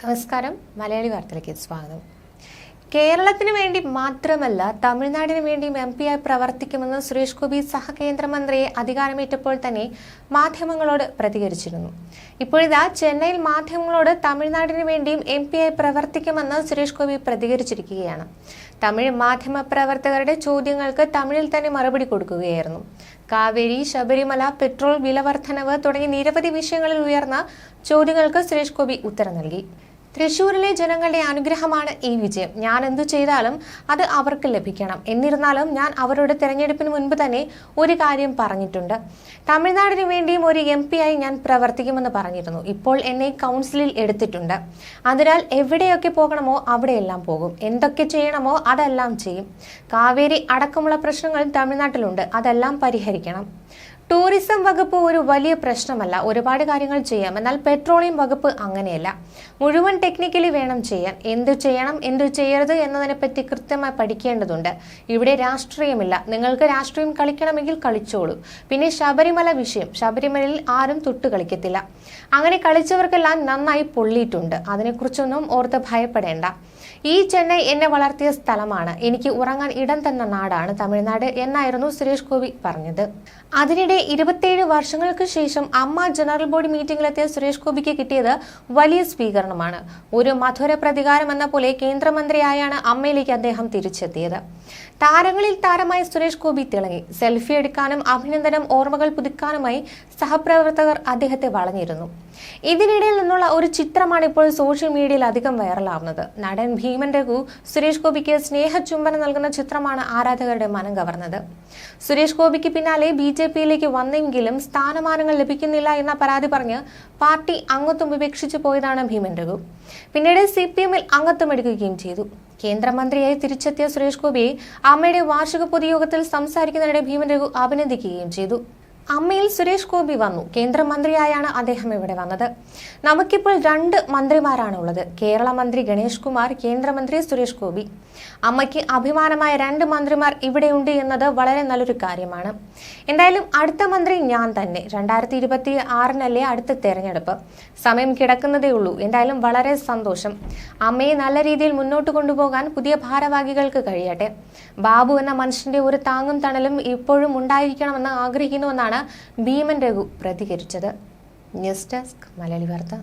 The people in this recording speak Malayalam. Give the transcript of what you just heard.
നമസ്കാരം. മലയാളി വാർത്തയിലേക്ക് സ്വാഗതം. കേരളത്തിന് വേണ്ടി മാത്രമല്ല തമിഴ്നാടിന് വേണ്ടിയും എം ആയി പ്രവർത്തിക്കുമെന്ന് സുരേഷ് ഗോപി സഹകേന്ദ്രമന്ത്രിയെ അധികാരമേറ്റപ്പോൾ തന്നെ മാധ്യമങ്ങളോട് പ്രതികരിച്ചിരുന്നു. ഇപ്പോഴിതാ ചെന്നൈയിൽ മാധ്യമങ്ങളോട് തമിഴ്നാടിന് വേണ്ടിയും എം ആയി പ്രവർത്തിക്കുമെന്ന് സുരേഷ് ഗോപി പ്രതികരിച്ചിരിക്കുകയാണ്. തമിഴ് മാധ്യമ പ്രവർത്തകരുടെ ചോദ്യങ്ങൾക്ക് തമിഴിൽ തന്നെ മറുപടി കൊടുക്കുകയായിരുന്നു. കാവേരി ശബരിമല പെട്രോൾ വിലവർദ്ധനവ് തുടങ്ങി നിരവധി വിഷയങ്ങളിൽ ഉയർന്ന ചോദ്യങ്ങൾക്ക് സുരേഷ് ഗോപി ഉത്തരം നൽകി. തൃശൂരിലെ ജനങ്ങളുടെ അനുഗ്രഹമാണ് ഈ വിജയം. ഞാൻ എന്തു ചെയ്താലും അത് അവർക്ക് ലഭിക്കണം. എന്നിരുന്നാലും ഞാൻ അവരുടെ തെരഞ്ഞെടുപ്പിന് മുൻപ് തന്നെ ഒരു കാര്യം പറഞ്ഞിട്ടുണ്ട്. തമിഴ്നാടിന് വേണ്ടിയും ഒരു എം ആയി ഞാൻ പ്രവർത്തിക്കുമെന്ന് പറഞ്ഞിരുന്നു. ഇപ്പോൾ എന്നെ കൗൺസിലിൽ എടുത്തിട്ടുണ്ട്. അതിനാൽ എവിടെയൊക്കെ പോകണമോ അവിടെയെല്ലാം പോകും. എന്തൊക്കെ ചെയ്യണമോ അതെല്ലാം ചെയ്യും. കാവേരി അടക്കമുള്ള പ്രശ്നങ്ങൾ തമിഴ്നാട്ടിലുണ്ട്. അതെല്ലാം പരിഹരിക്കണം. ടൂറിസം വകുപ്പ് ഒരു വലിയ പ്രശ്നമല്ല. ഒരുപാട് കാര്യങ്ങൾ ചെയ്യാം. എന്നാൽ പെട്രോളിയം വകുപ്പ് അങ്ങനെയല്ല. മുഴുവൻ ടെക്നിക്കലി വേണം ചെയ്യാൻ. എന്തു ചെയ്യണം എന്തു ചെയ്യരുത് എന്നതിനെപ്പറ്റി കൃത്യമായി പഠിക്കേണ്ടതുണ്ട്. ഇവിടെ രാഷ്ട്രീയമില്ല. നിങ്ങൾക്ക് രാഷ്ട്രീയം കളിക്കണമെങ്കിൽ കളിച്ചോളൂ. പിന്നെ ശബരിമല വിഷയം. ശബരിമലയിൽ ആരും തൊട്ട് കളിക്കത്തില്ല. അങ്ങനെ കളിച്ചവർക്കെല്ലാം നന്നായി പൊള്ളിയിട്ടുണ്ട്. അതിനെക്കുറിച്ചൊന്നും ഓർത്ത് ഭയപ്പെടേണ്ട. ഈ ചെന്നൈ എന്നെ വളർത്തിയ സ്ഥലമാണ്. എനിക്ക് ഉറങ്ങാൻ ഇടം തന്ന നാടാണ് തമിഴ്നാട് എന്നായിരുന്നു സുരേഷ് ഗോപി പറഞ്ഞത്. അതിനിടെ ഇരുപത്തിയേഴ് വർഷങ്ങൾക്ക് ശേഷം അമ്മ ജനറൽ ബോഡി മീറ്റിംഗിലെത്തിയ സുരേഷ് ഗോപിക്ക് കിട്ടിയത് വലിയ സ്വീകരണമാണ്. ഒരു മധുര പ്രതികാരം എന്ന പോലെ കേന്ദ്രമന്ത്രിയായാണ് അമ്മയിലേക്ക് അദ്ദേഹം തിരിച്ചെത്തിയത്. താരങ്ങളിൽ താരമായി സുരേഷ് ഗോപി തിളങ്ങി. സെൽഫി എടുക്കാനും അഭിനന്ദനം ഓർമ്മകൾ പുതുക്കാനുമായി സഹപ്രവർത്തകർ അദ്ദേഹത്തെ വളഞ്ഞിരുന്നു. ഇതിനിടയിൽ നിന്നുള്ള ഒരു ചിത്രമാണ് ഇപ്പോൾ സോഷ്യൽ മീഡിയയിൽ അധികം വൈറലാവുന്നത്. നടൻ ഭീമൻ രഘു സുരേഷ് ഗോപിക്ക് സ്നേഹചുംബനം നൽകുന്ന ചിത്രമാണ് ആരാധകരുടെ മനം കവർന്നത്. സുരേഷ് ഗോപിക്ക് പിന്നാലെ ബി ജെ പിയിലേക്ക് വന്നെങ്കിലും സ്ഥാനമാനങ്ങൾ ലഭിക്കുന്നില്ല എന്ന പരാതി പറഞ്ഞ് പാർട്ടി അംഗത്വം ഉപേക്ഷിച്ചു പോയതാണ് ഭീമൻ രഘു. പിന്നീട് സി പി എമ്മിൽ അംഗത്വം എടുക്കുകയും ചെയ്തു. കേന്ദ്രമന്ത്രിയായി തിരിച്ചെത്തിയ സുരേഷ് ഗോപിയെ അമ്മയുടെ വാർഷിക പൊതുയോഗത്തിൽ സംസാരിക്കുന്നതിനിടെ ഭീമൻ രഘു അഭിനന്ദിക്കുകയും ചെയ്തു. അമ്മയിൽ സുരേഷ് ഗോപി വന്നു. കേന്ദ്രമന്ത്രിയായാണ് അദ്ദേഹം ഇവിടെ വന്നത്. നമുക്കിപ്പോൾ രണ്ട് മന്ത്രിമാരാണ് ഉള്ളത് കേരള മന്ത്രി ഗണേഷ് കുമാർ കേന്ദ്രമന്ത്രി സുരേഷ് ഗോപി. അമ്മയ്ക്ക് അഭിമാനമായ രണ്ട് മന്ത്രിമാർ ഇവിടെയുണ്ട് എന്നത് വളരെ നല്ലൊരു കാര്യമാണ്. എന്തായാലും അടുത്ത മന്ത്രി ഞാൻ തന്നെ. രണ്ടായിരത്തി ഇരുപത്തി ആറിനല്ലേ അടുത്ത തെരഞ്ഞെടുപ്പ്. സമയം കിടക്കുന്നതേ ഉള്ളൂ. എന്തായാലും വളരെ സന്തോഷം. അമ്മയെ നല്ല രീതിയിൽ മുന്നോട്ട് കൊണ്ടുപോകാൻ പുതിയ ഭാരവാഹികൾക്ക് കഴിയട്ടെ. ബാബു എന്ന മനുഷ്യന്റെ ഒരു താങ്ങും തണലും ഇപ്പോഴും ഉണ്ടായിരിക്കണമെന്ന് ആഗ്രഹിക്കുന്നുവെന്നാണ് ഭീമൻ രഘു പ്രതികരിച്ചത്. ന്യൂസ് ഡെസ്ക് മലയാളി വാർത്ത.